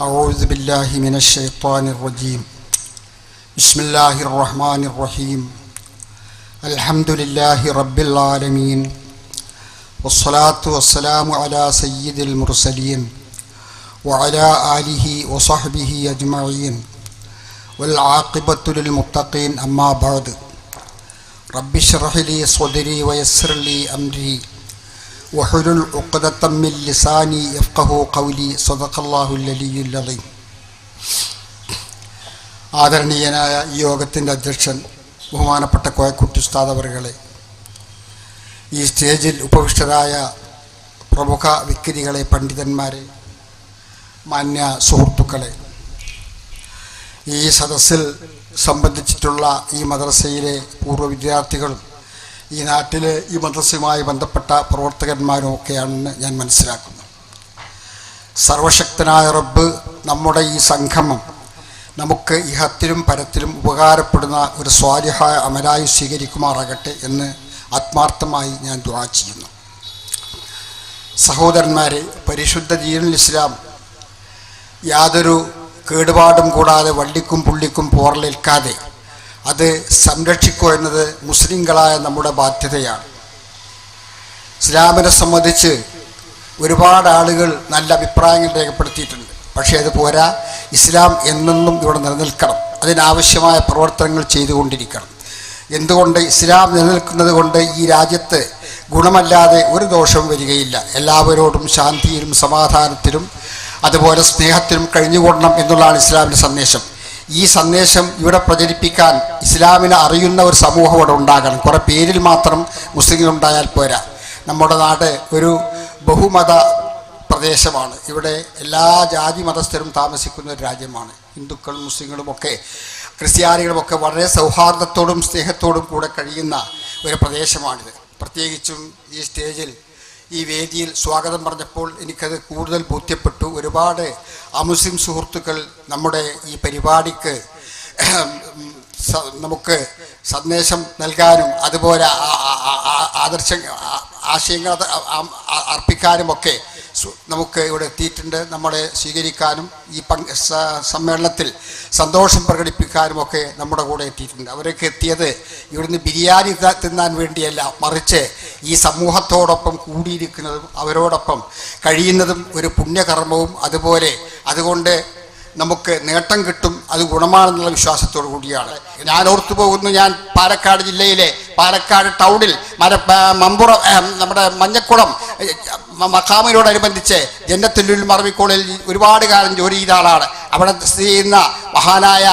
أعوذ بالله من الشيطان الرجيم بسم الله الرحمن الرحيم الحمد لله رب العالمين والصلاة والسلام على سيد المرسلين وعلى آله وصحبه أجمعين والعاقبة للمتقين أما بعد رب اشرح لي صدري ويسر لي أمري വഹുരുൾ ഉക്കതത്തമ്മിൽ ലിസാനി الله الذي العظيم. ആദരണീയനായ ഈ യോഗത്തിന്റെ അധ്യക്ഷൻ ബഹുമാനപ്പെട്ട കോയക്കുട്ടി ഉസ്താദവറുകളെ ഈ സ്റ്റേജിൽ ഉപവിഷ്ടരായ പ്രമുഖ വ്യക്തികളെ പണ്ഡിതന്മാരെ മാന്യ സുഹൃത്തുക്കളെ ഈ സദസ്സിൽ സംബന്ധിച്ചിട്ടുള്ള ഈ മദ്രസയിലെ പൂർവ വിദ്യാർത്ഥികളും ഈ നാട്ടിൽ ഈ മദ്രസയുമായി ബന്ധപ്പെട്ട പ്രവർത്തകന്മാരും ഒക്കെയാണെന്ന് ഞാൻ മനസ്സിലാക്കുന്നു. സർവശക്തനായ റബ്ബ് നമ്മുടെ ഈ സംഗമം നമുക്ക് ഇഹത്തിലും പരത്തിലും ഉപകാരപ്പെടുന്ന ഒരു സ്വാരിഹായ അമലായി സ്വീകരിക്കുമാറാകട്ടെ എന്ന് ആത്മാർത്ഥമായി ഞാൻ ദുആ ചെയ്യുന്നു. സഹോദരന്മാരെ പരിശുദ്ധ ദീനുൽ ഇസ്ലാം യാതൊരു കേടുപാടും കൂടാതെ വള്ളിക്കും പുള്ളിക്കും പോറലേൽക്കാതെ അത് സംരക്ഷിക്കുക എന്നത് മുസ്ലിങ്ങളായ നമ്മുടെ ബാധ്യതയാണ്. ഇസ്ലാമിനെ സംബന്ധിച്ച് ഒരുപാട് ആളുകൾ നല്ല അഭിപ്രായങ്ങൾ രേഖപ്പെടുത്തിയിട്ടുണ്ട്. പക്ഷേ അത് പോരാ ഇസ്ലാം എന്നെന്നും ഇവിടെ നിലനിൽക്കണം. അതിനാവശ്യമായ പ്രവർത്തനങ്ങൾ ചെയ്തുകൊണ്ടിരിക്കണം. എന്തുകൊണ്ട് ഇസ്ലാം നിലനിൽക്കുന്നത് കൊണ്ട് ഈ രാജ്യത്ത് ഗുണമല്ലാതെ ഒരു ദോഷവും വരികയില്ല. എല്ലാവരോടും ശാന്തിയിലും സമാധാനത്തിലും അതുപോലെ സ്നേഹത്തിലും കഴിഞ്ഞുകൊള്ളണം എന്നുള്ളതാണ് ഇസ്ലാമിന്റെ സന്ദേശം. ഈ സന്ദേശം ഇവിടെ പ്രചരിപ്പിക്കാൻ ഇസ്ലാമിനെ അറിയുന്ന ഒരു സമൂഹം ഇവിടെ ഉണ്ടാകണം. കുറേ പേരിൽ മാത്രം മുസ്ലിങ്ങൾ ഉണ്ടായാൽ പോരാ. നമ്മുടെ നാട് ഒരു ബഹുമത പ്രദേശമാണ്. ഇവിടെ എല്ലാ ജാതി മതസ്ഥരും താമസിക്കുന്ന ഒരു രാജ്യമാണ്. ഹിന്ദുക്കളും മുസ്ലിങ്ങളും ഒക്കെ ക്രിസ്ത്യാനികളുമൊക്കെ വളരെ സൗഹാർദ്ദത്തോടും സ്നേഹത്തോടും കൂടെ കഴിയുന്ന ഒരു പ്രദേശമാണിത്. പ്രത്യേകിച്ചും ഈ സ്റ്റേജിൽ ഈ വേദിയിൽ സ്വാഗതം പറഞ്ഞപ്പോൾ എനിക്കത് കൂടുതൽ ബോധ്യപ്പെട്ടു. ഒരുപാട് അമുസ്ലിം സുഹൃത്തുക്കൾ നമ്മുടെ ഈ പരിപാടിക്ക് നമുക്ക് സന്ദേശം നൽകാനും അതുപോലെ ആദർശ ആശയങ്ങൾ അർപ്പിക്കാനുമൊക്കെ നമുക്ക് ഇവിടെ എത്തിയിട്ടുണ്ട്. നമ്മളെ സ്വീകരിക്കാനും ഈ സമ്മേളനത്തിൽ സന്തോഷം പ്രകടിപ്പിക്കാനും ഒക്കെ നമ്മുടെ കൂടെ എത്തിയിട്ടുണ്ട്. അവരൊക്കെ എത്തിയത് ഇവിടുന്ന് ബിരിയാണി തിന്നാൻ വേണ്ടിയല്ല മറിച്ച് ഈ സമൂഹത്തോടൊപ്പം കൂടിയിരിക്കുന്നതും അവരോടൊപ്പം കഴിയുന്നതും ഒരു പുണ്യകർമ്മവും അതുപോലെ. അതുകൊണ്ട് നമുക്ക് നേട്ടം കിട്ടും അത് ഗുണമാണെന്നുള്ള വിശ്വാസത്തോടു കൂടിയാണ്. ഞാൻ ഓർത്തു പോകുന്നു ഞാൻ പാലക്കാട് ജില്ലയിലെ പാലക്കാട് ടൗണിൽ മര മമ്പുറം നമ്മുടെ മഞ്ഞക്കുളം മഖാമിനോടനുബന്ധിച്ച് ജന്നത്തുല്ലുൽ മറവിക്കോളിൽ ഒരുപാട് കാലം ജോലി ചെയ്ത ആളാണ്. അവിടെ സ്ഥിതി ചെയ്യുന്ന മഹാനായ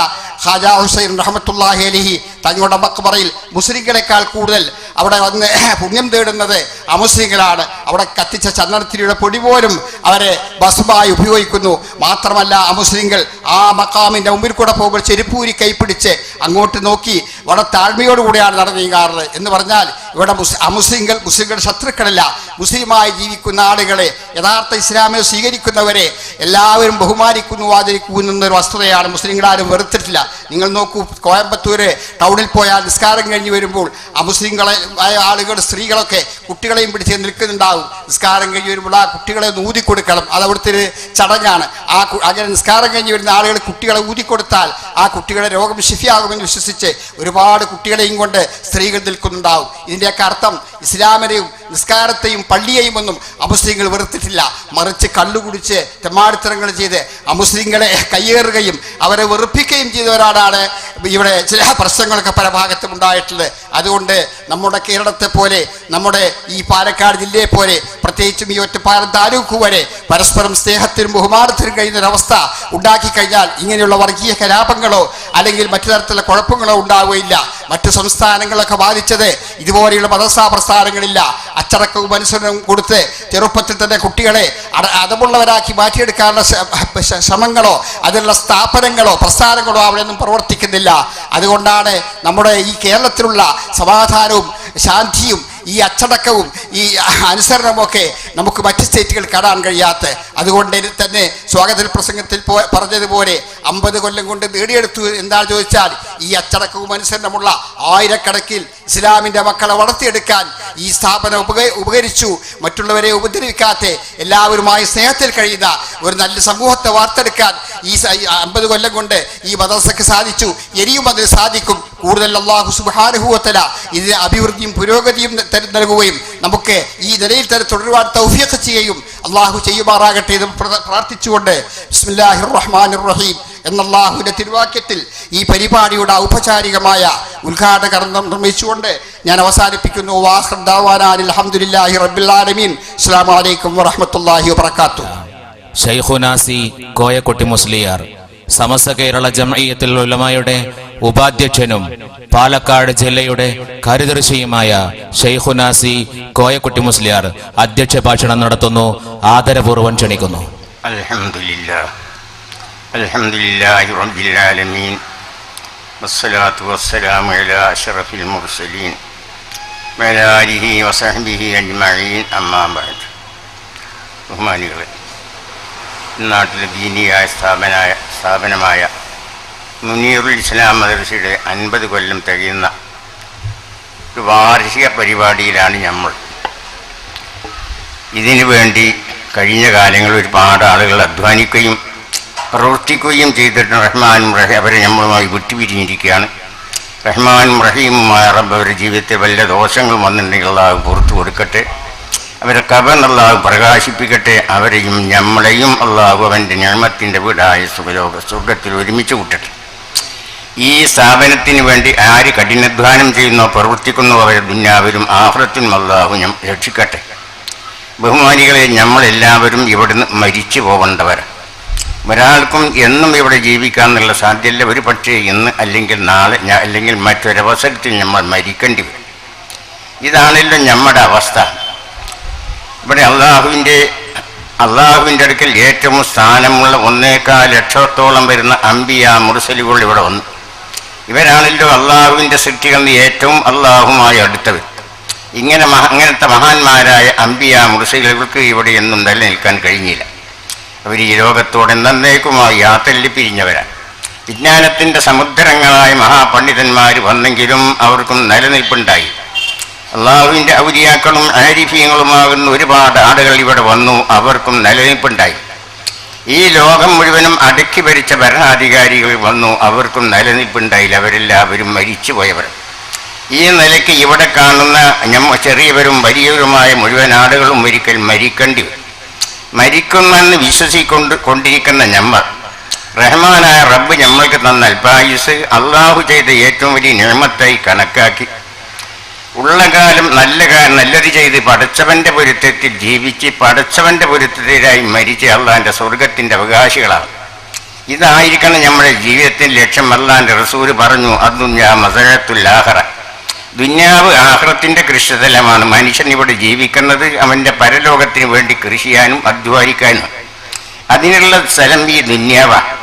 ഖാജാ ഹുസൈൻ റഹമത്തുല്ലാഹി അലിഹി തങ്ങളുടെ മക്ബറയിൽ മുസ്ലിങ്ങളെക്കാൾ കൂടുതൽ അവിടെ വന്ന് പുണ്യം തേടുന്നത് അമുസ്ലിങ്ങളാണ്. അവിടെ കത്തിച്ച ചന്ദനത്തിരിയുടെ പൊടി പോലും അവരെ ബസുമായി ഉപയോഗിക്കുന്നു. മാത്രമല്ല അമുസ്ലിങ്ങൾ ആ മക്കാമിന്റെ മുമ്പിൽ കൂടെ പോകുമ്പോൾ ചെരുപ്പൂരി കൈപ്പിടിച്ച് അങ്ങോട്ട് നോക്കി വളരെ താഴ്മയോടുകൂടിയാണ് നടന്നു നീങ്ങാറുള്ളത് എന്ന് പറഞ്ഞാൽ ഇവിടെ മുസ് അമുസ്ലിങ്ങൾ മുസ്ലിങ്ങളുടെ ശത്രുക്കളല്ല. മുസ്ലിമായി ജീവിക്കുന്ന ആളുകളെ യഥാർത്ഥ ഇസ്ലാമിനെ സ്വീകരിക്കുന്നവരെ എല്ലാവരും ബഹുമാനിക്കുന്നു. ആദരിക്കുന്നു എന്നൊരു വസ്തുതയാണ്. മുസ്ലിങ്ങളാരും വെറുത്തിട്ടില്ല. നിങ്ങൾ നോക്കൂ കോയമ്പത്തൂര് ടൗണിൽ പോയാൽ നിസ്കാരം കഴിഞ്ഞ് വരുമ്പോൾ അമുസ്ലിങ്ങളെ ആയ ആളുകൾ സ്ത്രീകളൊക്കെ കുട്ടികളെയും പിടിച്ച് നിൽക്കുന്നുണ്ടാവും. നിസ്കാരം കഴിഞ്ഞ് വരുമ്പോൾ ആ കുട്ടികളെ ഒന്ന് ഊതി കൊടുക്കണം. അത് അവിടുത്തെ ഒരു ചടങ്ങാണ്. ആ അങ്ങനെ നിസ്കാരം കഴിഞ്ഞ് വരുന്ന ആളുകൾ കുട്ടികളെ ഊതി കൊടുത്താൽ ആ കുട്ടികളുടെ രോഗം ശിഫിയാകുമെന്ന് വിശ്വസിച്ച് ഒരുപാട് കുട്ടികളെയും കൊണ്ട് സ്ത്രീകൾ നിൽക്കുന്നുണ്ടാവും. ഇതിന്റെയൊക്കെ അർത്ഥം ഇസ്ലാമിനെയും നിസ്കാരത്തെയും പള്ളിയെയും ഒന്നും അമുസ്ലിങ്ങൾ വെറുത്തിട്ടില്ല. മറിച്ച് കള്ളുകുടിച്ച് തെമ്മാടിത്തരങ്ങൾ ചെയ്ത് അമുസ്ലിങ്ങളെ കയ്യേറുകയും അവരെ വെറുപ്പിക്കുകയും ചെയ്തവരാണ് ഇവിടെ ചില പ്രശ്നങ്ങളൊക്കെ പല ഭാഗത്തും ഉണ്ടായിട്ടുള്ളത്. അതുകൊണ്ട് നമ്മുടെ കേരളത്തെ പോലെ നമ്മുടെ ഈ പാലക്കാട് ജില്ലയെ പോലെ പ്രത്യേകിച്ചും ഈ ഒറ്റപ്പാലം താലൂക്ക് വരെ പരസ്പരം സ്നേഹത്തിനും ബഹുമാനത്തിനും കഴിയുന്ന ഒരവസ്ഥ ഉണ്ടാക്കി കഴിഞ്ഞാൽ ഇങ്ങനെയുള്ള വർഗീയ കലാപങ്ങളോ അല്ലെങ്കിൽ മറ്റു തരത്തിലുള്ള കുഴപ്പങ്ങളോ ഉണ്ടാവുകയില്ല. മറ്റു സംസ്ഥാനങ്ങളൊക്കെ ബാധിച്ചത് ഇതുപോലെയുള്ള മതസാ പ്രസ്ഥാനങ്ങളില്ല. അച്ചടക്കവും അനുസരണവും കൊടുത്ത് ചെറുപ്പത്തിൽ തന്നെ കുട്ടികളെ അതമുള്ളവരാക്കി മാറ്റിയെടുക്കാനുള്ള ശ്രമങ്ങളോ അതിനുള്ള സ്ഥാപനങ്ങളോ പ്രസ്ഥാനങ്ങളോ അവിടെയൊന്നും പ്രവർത്തിക്കുന്നില്ല. അതുകൊണ്ടാണ് നമ്മുടെ ഈ കേരളത്തിലുള്ള സമാധാനവും ശാന്തിയും ഈ അച്ചടക്കവും ഈ അനുസരണമൊക്കെ നമുക്ക് മറ്റ് സ്റ്റേറ്റുകൾ കാണാൻ കഴിയാത്ത അതുകൊണ്ട് തന്നെ സ്വാഗത പ്രസംഗത്തിൽ പറഞ്ഞതുപോലെ അമ്പത് കൊല്ലം കൊണ്ട് നേടിയെടുത്തു എന്താ ചോദിച്ചാൽ ഈ അച്ചടക്കവും അനുസരണമുള്ള ആയിരക്കണക്കിൽ ഇസ്ലാമിന്റെ മക്കളെ വളർത്തിയെടുക്കാൻ ഈ സ്ഥാപനം ഉപക ഉപകരിച്ചു. മറ്റുള്ളവരെ ഉപദ്രവിക്കാത്ത എല്ലാവരുമായി സ്നേഹത്തിൽ കഴിയുന്ന ഒരു നല്ല സമൂഹത്തെ വാർത്തെടുക്കാൻ ഈ അമ്പത് കൊല്ലം കൊണ്ട് ഈ മദർസക്ക് സാധിച്ചു. ഇനിയും അതിന് സാധിക്കും. കൂടുതൽ അള്ളാഹു സുബാനുഭവത്തല ഇതിന് അഭിവൃദ്ധിയും പുരോഗതിയും നൽകുകയും നമുക്ക് ഈ നിലയിൽ തന്നെ തുടരുവാൻ തൗഫീഖ് ചെയ്യുകയും അള്ളാഹു ചെയ്യുമാറാകട്ടെ എന്ന് പ്രാർത്ഥിച്ചുകൊണ്ട് ബിസ്മില്ലാഹിർ റഹ്മാനിർ റഹീം എന്ന അള്ളാഹുവിന്റെ തിരുവാക്യത്തിൽ ഈ പരിപാടിയുടെ ഔപചാരികമായ ഉദ്ഘാടക നിർമ്മിച്ചുകൊണ്ട് ഞാൻ അവസാനിപ്പിക്കുന്നു. വാഹർ ദാവാനാൻ അലഹമുല്ലാഹി റബിൻ അസ്സാം വലൈക്കും വാഹമത്തല്ലാഹി വബർക്കാത്തു ഷെയ്ഖുനാസി കോയക്കുട്ടി മുസ്ലിയാർ സമസ്ത കേരള ജമയത്തിൽ ഉലമയുടെ ഉപാധ്യക്ഷനും പാലക്കാട് ജില്ലയുടെ കരുദർശിയുമായ ഷെയ്ഖുനാസി കോയക്കുട്ടി മുസ്ലിയാർ അധ്യക്ഷ ഭാഷണം നടത്തുന്നു ആദരപൂർവ്വം ക്ഷണിക്കുന്നു الحمد لله الحمد لله رب العالمين والصلاة والسلام على أشرف المرسلين وعلى آله وصحبه أجمعين أما بعد ബഹുമാനികളെ നാട്ടിലെ ദീനിയായ സ്ഥാപനായ സ്ഥാപനമായ മുനീറുൽ ഇസ്ലാം മദർസയുടെ അൻപത് കൊല്ലം തികയുന്ന ഒരു വാർഷിക പരിപാടിയിലാണ് നമ്മൾ. ഇതിനു വേണ്ടി കഴിഞ്ഞ കാലങ്ങളിൽ ഒരുപാട് ആളുകൾ അധ്വാനിക്കുകയും പ്രവർത്തിക്കുകയും ചെയ്തിട്ട് റഹ്മാനും റഹീം അവരെ നമ്മളുമായി വിട്ടുപിരിഞ്ഞിരിക്കുകയാണ്. റഹ്മാനും റഹീമുമായ റബ്ബ് അവരുടെ ജീവിതത്തിൽ വല്ല ദോഷങ്ങളും വന്നിട്ടുണ്ടെങ്കിൽ അത് പുറത്തു കൊടുക്കട്ടെ. അവരെ കബൻ അള്ളാഹു പ്രകാശിപ്പിക്കട്ടെ. അവരെയും നമ്മളെയും അള്ളാഹു അവന്റെ ഞമ്മത്തിന്റെ വീടായ സുഖലോക സ്വർഗത്തിൽ ഒരുമിച്ച് കൂട്ടട്ടെ. ഈ സ്ഥാപനത്തിന് വേണ്ടി ആര് കഠിനാധ്വാനം ചെയ്യുന്നോ പ്രവർത്തിക്കുന്നോ അവരെ ദുന്യാവരും ആഹ്ലത്തിനും അള്ളാഹു ഞം രക്ഷിക്കട്ടെ. ബഹുമാനികളെ നമ്മളെല്ലാവരും ഇവിടുന്ന് മരിച്ചു പോകേണ്ടവർ ഒരാൾക്കും എന്നും ഇവിടെ ജീവിക്കാമെന്നുള്ള സാധ്യല്ല ഒരു പക്ഷേ ഇന്ന് അല്ലെങ്കിൽ നാളെ അല്ലെങ്കിൽ മറ്റൊരവസരത്തിൽ നമ്മൾ മരിക്കേണ്ടി വരും. ഇതാണല്ലോ നമ്മുടെ അവസ്ഥ. ഇവിടെ അള്ളാഹുവിന്റെ അള്ളാഹുവിന്റെ അടുക്കൽ ഏറ്റവും സ്ഥാനമുള്ള ഒന്നേക്കാൽ ലക്ഷത്തോളം വരുന്ന അമ്പിയ മുർസലുകൾ ഇവിടെ വന്നു. ഇവരാണല്ലോ അള്ളാഹുവിന്റെ സൃഷ്ടികളിൽ ഏറ്റവും അള്ളാഹുമായി അടുത്തവർ. ഇങ്ങനെ മഹ അങ്ങനത്തെ മഹാന്മാരായ അമ്പിയ മുർസലുകൾക്ക് ഇവിടെ എന്നും നിലനിൽക്കാൻ കഴിഞ്ഞില്ല. അവർ ഈ ലോകത്തോടെ എന്നേക്കുമായി യാത്രയിൽ പിരിഞ്ഞവരാണ്. വിജ്ഞാനത്തിന്റെ സമുദ്രങ്ങളായ മഹാപണ്ഡിതന്മാർ വന്നെങ്കിലും അവർക്കും നിലനിൽപ്പുണ്ടായി അള്ളാഹുവിന്റെ ഔലിയാക്കളും ആരിഫീങ്ങളുമാകുന്ന ഒരുപാട് ആളുകൾ ഇവിടെ വന്നു അവർക്കും നിലനിൽപ്പുണ്ടായി. ഈ ലോകം മുഴുവനും അടക്കി ഭരിച്ച ഭരണാധികാരികൾ വന്നു അവർക്കും നിലനിൽപ്പുണ്ടായില്ല അവരെല്ലാവരും മരിച്ചു പോയവർ ഈ നിലയ്ക്ക് ഇവിടെ കാണുന്ന ഞമ്മ ചെറിയവരും വലിയവരുമായ മുഴുവൻ ആളുകളും ഒരിക്കൽ മരിക്കേണ്ടി വരും. മരിക്കുന്നെന്ന് വിശ്വസിക്കൊണ്ട് കൊണ്ടിരിക്കുന്ന ഞമ്മൾ റഹ്മാനായ റബ്ബ് ഞമ്മൾക്ക് തന്ന അൽപായുസ് അള്ളാഹു ചെയ്ത ഏറ്റവും വലിയ നിയമത്തായി കണക്കാക്കി. ഉള്ള കാലം നല്ല നല്ലത് ചെയ്ത് പടച്ചവന്റെ പൊരുത്തത്തിൽ ജീവിച്ച് പടച്ചവന്റെ പൊരുത്തത്തിലായി മരിച്ച് അള്ളാന്റെ സ്വർഗത്തിന്റെ അവകാശികളാണ്. ഇതായിരിക്കണം നമ്മുടെ ജീവിതത്തിന്റെ ലക്ഷ്യം അള്ളാന്റെ റസൂര് പറഞ്ഞു അതും ഞാൻ മസഴത്തുല്ലാഹറ ദുന്യാവ് ആഹ്റത്തിന്റെ കൃഷിതലമാണ്. മനുഷ്യൻ ഇവിടെ ജീവിക്കുന്നത് അവന്റെ പരലോകത്തിന് വേണ്ടി കൃഷിയാനും അധ്വാനിക്കാനും. അതിനുള്ള സ്ഥലം ഈ ദുന്യാവാണ്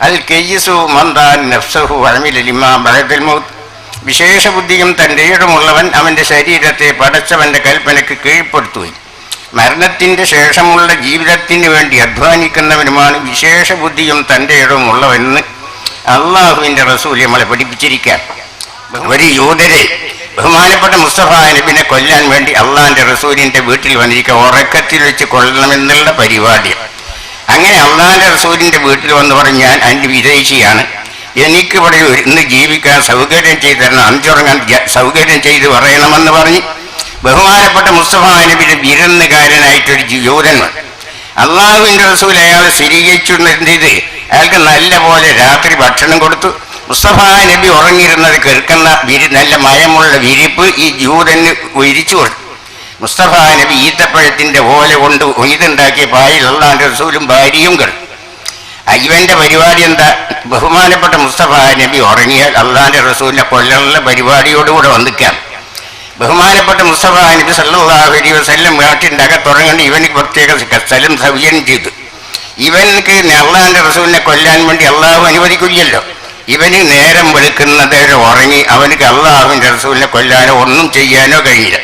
അൽ കെയ്യസു മന്ദാൻ നഫ്സഹു അമിലിമാ ബഹദൽ മൗത്ത്. വിശേഷ ബുദ്ധിയും തന്റെ ഇടമുള്ളവൻ അവന്റെ ശരീരത്തെ പടച്ചവന്റെ കൽപ്പനയ്ക്ക് കീഴ്പ്പെടുത്തുകയും മരണത്തിന്റെ ശേഷമുള്ള ജീവിതത്തിന് വേണ്ടി അധ്വാനിക്കുന്നവനുമാണ് വിശേഷ ബുദ്ധിയും തന്റെ ഇടമുള്ളവനെന്ന് അള്ളാഹുവിന്റെ റസൂൽ നമ്മളെ പഠിപ്പിച്ചിരിക്കാം ഒരു യൂതരെ ബഹുമാനപ്പെട്ട മുസ്തഫ നബിനെ കൊല്ലാൻ വേണ്ടി അള്ളാഹിന്റെ റസൂലിന്റെ വീട്ടിൽ വന്നിരിക്കുക. ഉറക്കത്തിൽ വെച്ച് കൊല്ലണമെന്നുള്ള പരിപാടിയാണ്. അങ്ങനെ അള്ളാഹിന്റെ റസൂലിന്റെ വീട്ടിൽ വന്ന് പറഞ്ഞ് ഞാൻ അതിന്റെ വിദേശിയാണ് എനിക്കിവിടെ ഇന്ന് ജീവിക്കാൻ സൗകര്യം ചെയ്തു തരണം അഞ്ചുറങ്ങാൻ സൗകര്യം ചെയ്ത് പറയണമെന്ന് പറഞ്ഞ് ബഹുമാനപ്പെട്ട മുസ്തഫ നബിയുടെ വിരുന്നുകാരനായിട്ടൊരു വന്നു. അള്ളാഹുവിന്റെ റസൂൽ അയാളെ സ്ഥിരീകരിച്ചു എന്ത് ചെയ്ത് അയാൾക്ക് നല്ല പോലെ രാത്രി ഭക്ഷണം കൊടുത്തു. മുസ്തഫ നബി ഉറങ്ങിയിരുന്നത് കേൾക്കുന്ന വിരി നല്ല മയമുള്ള വിരിപ്പ് ഈ ജൂതന് വിരിച്ചു കൊടുത്തു. മുസ്തഫ നബി ഈത്തപ്പഴത്തിന്റെ ഓല കൊണ്ട് ഒയ്തുണ്ടാക്കിയ പായിൽ അള്ളാഹിന്റെ റസൂലും ഭാര്യയും കിടന്നു. ആ, ഇവന്റെ പരിപാടി എന്താ? ബഹുമാനപ്പെട്ട മുസ്തഫ നബി ഉറങ്ങിയാൽ അള്ളാന്റെ റസൂലിനെ കൊല്ലാനുള്ള പരിപാടിയോടുകൂടെ വന്നിക്കാം ബഹുമാനപ്പെട്ട മുസ്തഫ നബി സല്ലല്ലാഹു അലൈഹി വസല്ലം വീട്ടിന്റെ അകത്തുറങ്ങേണ്ട ഇവന് പ്രത്യേക സ്ഥലം സൗകര്യം ചെയ്തു. ഇവനക്ക് അള്ളാന്റെ റസൂലിനെ കൊല്ലാൻ വേണ്ടി അള്ളാഹു അനുവദിക്കില്ലല്ലോ. ഇവന് നേരം വെളുക്കുന്നത് ഉറങ്ങി അവനക്ക് അള്ളാഹുവിന്റെ റസൂലിനെ കൊല്ലാനോ ഒന്നും ചെയ്യാനോ കഴിയില്ല.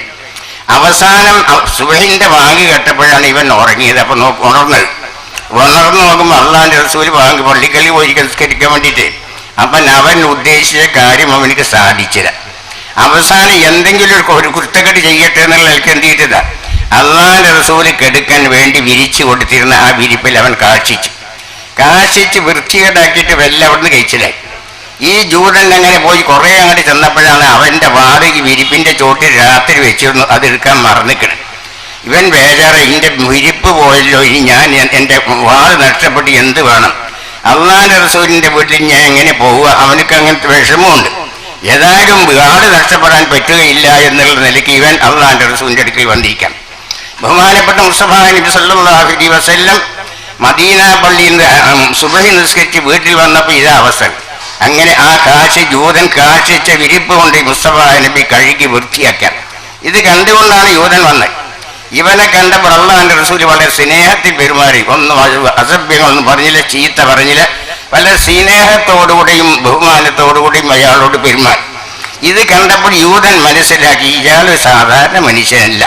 അവസാനം സുബഹിന്റെ വാങ്ങി കേട്ടപ്പോഴാണ് ഇവൻ ഉറങ്ങിയത്. അപ്പൊ ഉണർന്നത്. ഉണർന്നു നോക്കുമ്പോൾ അള്ളാൻ റസൂൽ വാങ്ങി പള്ളിക്കല്ലി പോയി സംസ്കരിക്കാൻ വേണ്ടിയിട്ട്. അപ്പം അവൻ ഉദ്ദേശിച്ച കാര്യം അവനക്ക് സാധിച്ചില്ല. അവസാനം എന്തെങ്കിലും ഒരു കുരുത്തക്കെട്ട് ചെയ്യട്ടെ എന്നുള്ള എനിക്ക് എന്ത് ചെയ്തതാ അള്ളാന്റെ റസൂൽ കെടുക്കാൻ വേണ്ടി വിരിച്ചു കൊടുത്തിരുന്ന ആ വിരിപ്പിൽ അവൻ കാക്ഷിച്ചു. കാക്ഷിച്ച് വൃത്തികേടാക്കിയിട്ട് വെല്ല അവിടുന്ന് കഴിച്ചിലായി. ഈ ജൂതൻ അങ്ങനെ പോയി കുറെ അങ്ങോട്ട് ചെന്നപ്പോഴാണ് അവന്റെ വാട് ഈ വിരിപ്പിന്റെ ചോട്ടിൽ രാത്രി വെച്ചിരുന്നു. അതെടുക്കാൻ മറന്നിക്കണം. ഇവൻ ബേജാറ് എന്റെ മുരിപ്പ് പോയല്ലോ ഇനി ഞാൻ എന്റെ വാട് നഷ്ടപ്പെട്ട് എന്ത് വേണം? അള്ളാന്റെ റസൂലിന്റെ വീട്ടിൽ ഞാൻ എങ്ങനെ പോവുക? അവനക്ക് അങ്ങനത്തെ വിഷമമുണ്ട്. ഏതായാലും വാട് നഷ്ടപ്പെടാൻ പറ്റുകയില്ല എന്നുള്ള നിലയ്ക്ക് ഇവൻ അള്ളാന്റെ റസൂലിന്റെ അടുക്കൽ വന്നിരിക്കാം. ബഹുമാനപ്പെട്ട മുസ്തഫ അലൈഹി വസല്ലം മദീന പള്ളിയിൽ സുബഹി നിസ്കരിച്ച് വീട്ടിൽ വന്നപ്പോൾ ഇതാ അവസ്ഥ അങ്ങനെ ആ കാശ് ജൂതൻ കാശിച്ച വിരിപ്പ് കൊണ്ട് മുസ്തഫ നബി കഴുകി വൃത്തിയാക്കാൻ ഇത് കണ്ടുകൊണ്ടാണ് യൂതൻ വന്നത്. ഇവനെ കണ്ടപ്പോൾ അള്ളാന്റെ റസൂൽ വളരെ സ്നേഹത്തിൽ പെരുമാറി. ഒന്നും അസഭ്യങ്ങളൊന്നും പറഞ്ഞില്ല ചീത്ത പറഞ്ഞില്ല. വളരെ സ്നേഹത്തോടുകൂടിയും ബഹുമാനത്തോടുകൂടിയും അയാളോട് പെരുമാറി. ഇത് കണ്ടപ്പോൾ യൂതൻ മനസ്സിലാക്കി ഇയാൾ സാധാരണ മനുഷ്യനല്ല.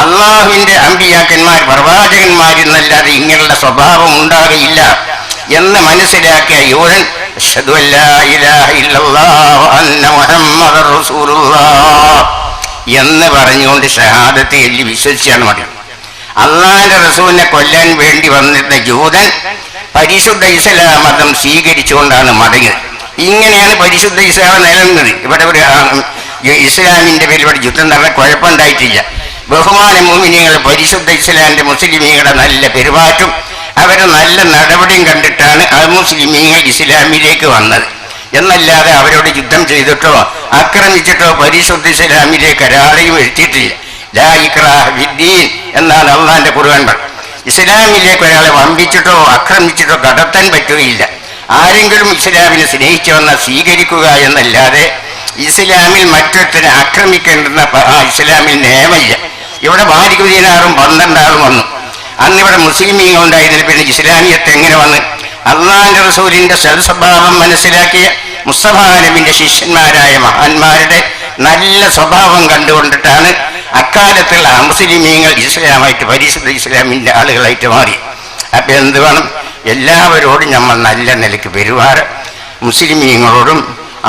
അള്ളാഹുവിന്റെ അമ്പിയാക്കന്മാർ പ്രവാചകന്മാരെന്നല്ലാതെ ഇങ്ങനെയുള്ള സ്വഭാവം ഉണ്ടാകില്ല എന്ന് മനസ്സിലാക്കിയ യൂതൻ അഷ്ഹദു അല്ലാ ഇലാഹ ഇല്ലല്ലാഹു അന്ന മുഹമ്മദർ റസൂലുള്ളാഹ്. എന്ന് പറഞ്ഞുകൊണ്ട് ഷഹാദത്തെ എല്ലി വിശ്വസിച്ചാണ് മറിയം അള്ളാന്റെ റസൂലിനെ കൊല്ലാൻ വേണ്ടി വന്നിരുന്ന ജൂതൻ പരിശുദ്ധ ഇസ്ലാം മതം സ്വീകരിച്ചുകൊണ്ടാണ് മടങ്ങിയത്. ഇങ്ങനെയാണ് പരിശുദ്ധ ഇസ്ലാം നിലനിന്നത്. ഇവിടെ ഒരു ഇസ്ലാമിന്റെ പേരിൽ ഇവിടെ യുദ്ധം നടന്ന കുഴപ്പമുണ്ടായിട്ടില്ല ബഹുമാന മോമിനികൾ പരിശുദ്ധ ഇസ്ലാമിന്റെ മുസ്ലിമീങ്ങളുടെ നല്ല പെരുമാറ്റം അവരെ നല്ല നടപടിയും കണ്ടിട്ടാണ് ആ മുസ്ലിമീങ്ങൾ ഇസ്ലാമിലേക്ക് വന്നത്. എന്നല്ലാതെ അവരോട് യുദ്ധം ചെയ്തിട്ടോ ആക്രമിച്ചിട്ടോ പരിശുദ്ധ ഇസ്ലാമിലെ ഒരാളെയും എഴുത്തിയിട്ടില്ല ലാ ഫിദ്ദീൻ എന്നാണ് അള്ളാന്റെ പറഞ്ഞത് ഇസ്ലാമിലേക്ക് ഒരാളെ വമ്പിച്ചിട്ടോ ആക്രമിച്ചിട്ടോ കടത്താൻ പറ്റുകയില്ല. ആരെങ്കിലും ഇസ്ലാമിനെ സ്നേഹിച്ചു വന്നാൽ സ്വീകരിക്കുക എന്നല്ലാതെ ഇസ്ലാമിൽ മറ്റൊരുത്തനെ ആക്രമിക്കേണ്ടുന്ന ഇസ്ലാമിൽ നിയമമില്ല. ഇവിടെ വാരികുദീനാറും പന്ത്രണ്ടാളും വന്നു. അന്ന് ഇവിടെ മുസ്ലിമീങ്ങൾ ഉണ്ടായിരുന്നില്ല പിന്നെ ഇസ്ലാമിയത്ത് എങ്ങനെ വന്ന്? അള്ളാന്റെ റസൂലിന്റെ സൽസ്വഭാവം മനസ്സിലാക്കിയ മുസ്തഫ ശിഷ്യന്മാരായ മഹാന്മാരുടെ നല്ല സ്വഭാവം കണ്ടുകൊണ്ടിട്ടാണ് അക്കാലത്തുള്ള അമുസ്ലിമീങ്ങൾ ഇസ്ലാമായിട്ട് പരിശുദ്ധ ഇസ്ലാമിന്റെ ആളുകളായിട്ട് മാറി. അപ്പൊ എന്ത് വേണം? എല്ലാവരോടും നമ്മൾ നല്ല നിലയ്ക്ക് പെരുമാറ് മുസ്ലിമീങ്ങളോടും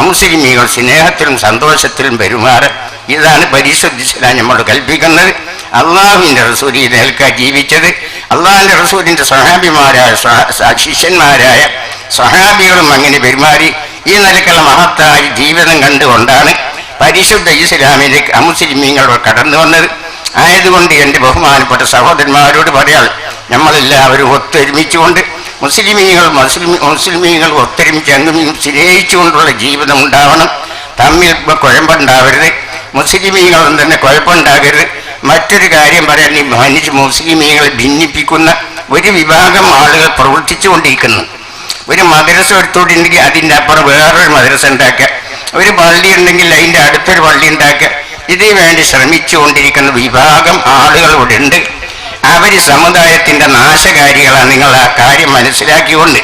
അമുസ്ലിമീങ്ങൾ സ്നേഹത്തിലും സന്തോഷത്തിലും പെരുമാറ്. ഇതാണ് പരിശുദ്ധ ഇസ്ലാം നമ്മളോട് കൽപ്പിക്കുന്നത്. അള്ളാഹുവിന്റെ റസൂലി നേൽക്കാ ജീവിച്ചത്. അള്ളാഹിന്റെ റസൂലിന്റെ സഹാബിമാരായ ശിഷ്യന്മാരായ സഹാബികളും അങ്ങനെ പെരുമാറി. ഈ നിലക്കുള്ള മഹത്തായ ജീവിതം കണ്ടുകൊണ്ടാണ് പരിശുദ്ധ ഇസ്ലാമിലേക്ക് അമുസ്ലിമീങ്ങളോട് കടന്നു വന്നത്. ആയതുകൊണ്ട് എന്റെ ബഹുമാനപ്പെട്ട സഹോദരന്മാരോട് പറയാൾ നമ്മളെല്ലാവരും ഒത്തൊരുമിച്ചുകൊണ്ട് മുസ്ലിമീങ്ങൾ മുസ്ലിം മുസ്ലിമീങ്ങൾ ഒത്തൊരുമിച്ച് അങ്ങും സ്നേഹിച്ചുകൊണ്ടുള്ള ജീവിതം ഉണ്ടാവണം. തമ്മിൽ കുഴമ്പുണ്ടാവരുത് മുസ്ലിമീങ്ങളും തന്നെ കുഴപ്പമുണ്ടാകരുത്. മറ്റൊരു കാര്യം പറയാൻ ഈ മനുഷ്യ മുസ്ലിമീങ്ങളെ ഭിന്നിപ്പിക്കുന്ന ഒരു വിഭാഗം ആളുകൾ പ്രവർത്തിച്ചുകൊണ്ടിരിക്കുന്നു. ഒരു മദ്രസ എടുത്തുകൊണ്ടുണ്ടെങ്കിൽ അതിന്റെ അപ്പുറം വേറൊരു മദ്രസ ഉണ്ടാക്കുക ഒരു പള്ളി ഉണ്ടെങ്കിൽ അതിന്റെ അടുത്തൊരു പള്ളി ഉണ്ടാക്കുക ഇതിനു വേണ്ടി ശ്രമിച്ചുകൊണ്ടിരിക്കുന്ന വിഭാഗം ആളുകൾ ഇവിടെ ഉണ്ട് അവർ സമുദായത്തിന്റെ നാശകാരികളാണ്. നിങ്ങൾ ആ കാര്യം മനസ്സിലാക്കിക്കൊണ്ട്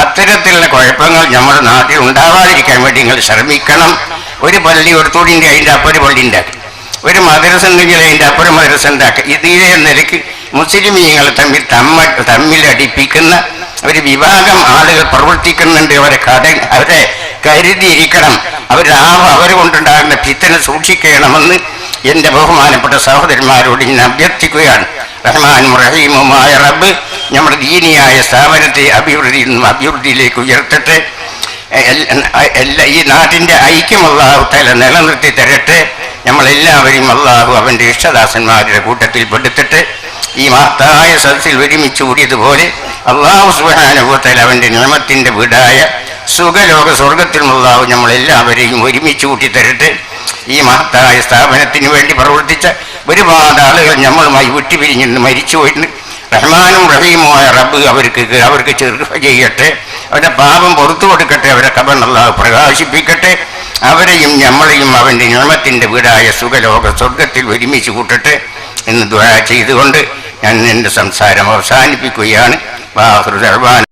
അത്തരത്തിലുള്ള കുഴപ്പങ്ങൾ നമ്മുടെ നാട്ടിൽ ഉണ്ടാവാതിരിക്കാൻ വേണ്ടി നിങ്ങൾ ശ്രമിക്കണം. ഒരു പള്ളി എടുത്തുകൊണ്ടിന്റെ അതിന്റെ അപ്പുറം പള്ളി ഉണ്ടാക്കുക ഒരു മദ്രസ ഉണ്ടെങ്കിൽ അതിന്റെ അപ്പുറം മദ്രസ ഉണ്ടാക്കുക ഇതേ നിലയ്ക്ക് മുസ്ലിം മുസ്ലിമീങ്ങൾ തമ്മിൽ തമ്മ അടിപ്പിക്കുന്ന ഒരു വിഭാഗം ആളുകൾ പ്രവർത്തിക്കുന്നുണ്ട് അവരെ കട അവരെ കരുതിയിരിക്കണം. അവരാവ് അവർ കൊണ്ടുണ്ടാകുന്ന ഭിത്തനെ സൂക്ഷിക്കണമെന്ന് എന്റെ ബഹുമാനപ്പെട്ട സഹോദരന്മാരോട് ഞാൻ അഭ്യർത്ഥിക്കുകയാണ്. റഹ്മാനും റഹീമുമായ റബ്ബ് നമ്മുടെ ദീനിയായ സ്ഥാപനത്തെ അഭിവൃദ്ധിയിൽ നിന്നും അഭിവൃദ്ധിയിലേക്ക് ഉയർത്തട്ടെ. എല്ലാ ഈ നാട്ടിന്റെ ഐക്യം അള്ളാഹു തല നിലനിർത്തി തരട്ടെ. നമ്മളെല്ലാവരും അള്ളാഹു അവന്റെ ഇഷ്ടദാസന്മാരുടെ കൂട്ടത്തിൽ പെടുത്തിട്ട്. ഈ മഹത്തായ സദസ്സിൽ ഒരുമിച്ച് കൂടിയതുപോലെ അള്ളാഹു സുബാനുഭവത്തിൽ അവന്റെ നിയമത്തിന്റെ വീടായ സുഖലോക സ്വർഗത്തിൽ അള്ളാഹു നമ്മളെല്ലാവരെയും ഒരുമിച്ച് കൂട്ടി തരട്ടെ ഈ മഹത്തായ സ്ഥാപനത്തിന് വേണ്ടി പ്രവർത്തിച്ച ഒരുപാട് ആളുകൾ നമ്മളുമായി വിട്ടുപിരിഞ്ഞിരുന്ന് മരിച്ചു പോയിരുന്നു റഹ്മാനും റഹീമുമായ റബ്ബ് അവർക്ക് അവർക്ക് ചെറുപ്പ ചെയ്യട്ടെ. അവരുടെ പാപം പുറത്തു കൊടുക്കട്ടെ. അവരെ കബണ്ണല്ലാഹ് പ്രകാശിപ്പിക്കട്ടെ. അവരെയും നമ്മളെയും അവന്റെ നിയമത്തിന്റെ വീടായ സുഖലോക സ്വർഗത്തിൽ ഒരുമിച്ച് കൂട്ടട്ടെ എന്ന് ദ്വാ ചെയ്തുകൊണ്ട് ഞാൻ എന്റെ സംസാരം അവസാനിപ്പിക്കുകയാണ്. വാഹൃദർവാൻ